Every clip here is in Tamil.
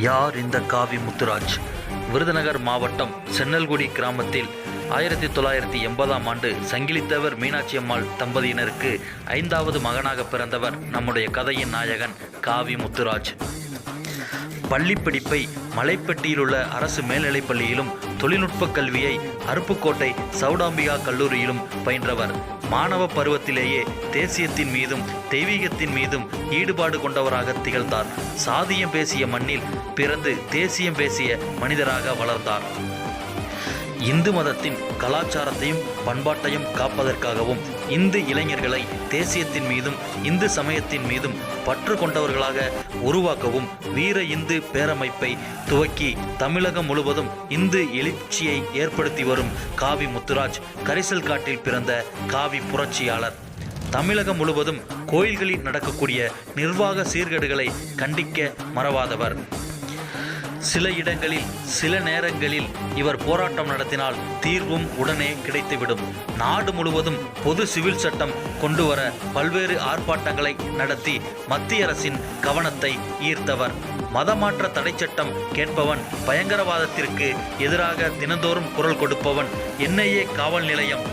யார் இந்த காவி முத்துராஜ்? விருதுநகர் மாவட்டம் சென்னல்குடி கிராமத்தில் ஆயிரத்தி தொள்ளாயிரத்தி எண்பதாம் ஆண்டு சங்கிலித்தவர் மீனாட்சி அம்மாள் தம்பதியினருக்கு ஐந்தாவது மகனாக பிறந்தவர் நம்முடைய கதையின் நாயகன் காவி முத்துராஜ். பள்ளிப்படிப்பை மலைப்பட்டியிலுள்ள அரசு மேல்நிலைப் பள்ளியிலும் தொழில்நுட்ப கல்வியை அருப்புக்கோட்டை சௌடாம்பிகா கல்லூரியிலும் பயின்றவர். மாணவ பருவத்திலேயே தேசியத்தின் மீதும் தெய்வீகத்தின் மீதும் ஈடுபாடு கொண்டவராக திகழ்ந்தார். சாதியம் பேசிய மண்ணில் பிறந்து தேசியம் பேசிய மனிதராக வளர்ந்தார். இந்து மதத்தின் கலாச்சாரத்தையும் பண்பாட்டையும் காப்பதற்காகவும் இந்து இளைஞர்களை தேசியத்தின் மீதும் இந்து சமயத்தின் மீதும் பற்று கொண்டவர்களாக உருவாக்கவும் வீர இந்து பேரமைப்பை துவக்கி தமிழகம் முழுவதும் இந்து எழுச்சியை ஏற்படுத்தி வரும் காவி முத்துராஜ் கரிசல் காட்டில் பிறந்த காவி புரட்சியாளர். தமிழகம் முழுவதும் கோயில்களில் நடக்கக்கூடிய நிர்வாக சீர்கேடுகளை கண்டிக்க மறவாதவர். சில இடங்களில் சில நேரங்களில் இவர் போராட்டம் நடத்தினால் தீர்வும் உடனே கிடைத்துவிடும். நாடு முழுவதும் பொது சிவில் சட்டம் கொண்டு வர பல்வேறு ஆர்ப்பாட்டங்களை நடத்தி மத்திய அரசின் கவனத்தை ஈர்த்தவர். மதமாற்ற தடை சட்டம் கேட்பவன் பயங்கரவாதத்திற்கு எதிராக தினந்தோறும் குரல் கொடுப்பவன் என்ஐஏ காவல் நிலையம்.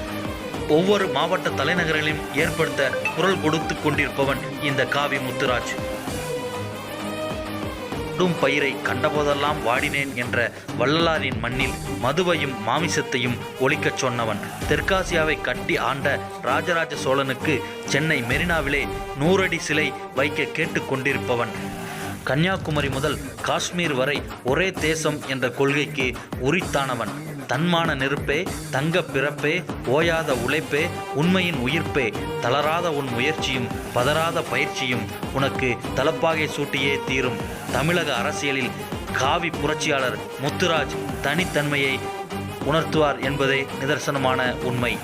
ஒவ்வொரு மாவட்ட தலைநகரிலும் ஏற்படுத்த குரல் கொடுத்து கொண்டிருப்பவன் இந்த காவி முத்துராஜ். கொடும் பயிரை கண்டபோதெல்லாம் வாடினேன் என்ற வள்ளலாரின் மண்ணில் மதுவையும் மாமிசத்தையும் ஒழிக்கச் சொன்னவன். தெற்காசியாவை கட்டி ஆண்ட ராஜராஜ சோழனுக்கு சென்னை மெரினாவிலே நூறடி சிலை வைக்க கேட்டுக்கொண்டிருப்பவன் கன்னியாகுமரி முதல் காஷ்மீர் வரை ஒரே தேசம் என்ற கொள்கைக்கு உரித்தானவன். தன்மான நெருப்பே தங்க பிறப்பே ஓயாத உழைப்பே உண்மையின் உயிர்ப்பே. தளராத உன் முயற்சியும் பதறாத பயிற்சியும் உனக்கு தலப்பாகை சூட்டியே தீரும். தமிழக அரசியலில் காவி புரட்சியாளர் முத்துராஜ் தனித்தன்மையை உணர்த்துவார் என்பதே நிதர்சனமான உண்மை.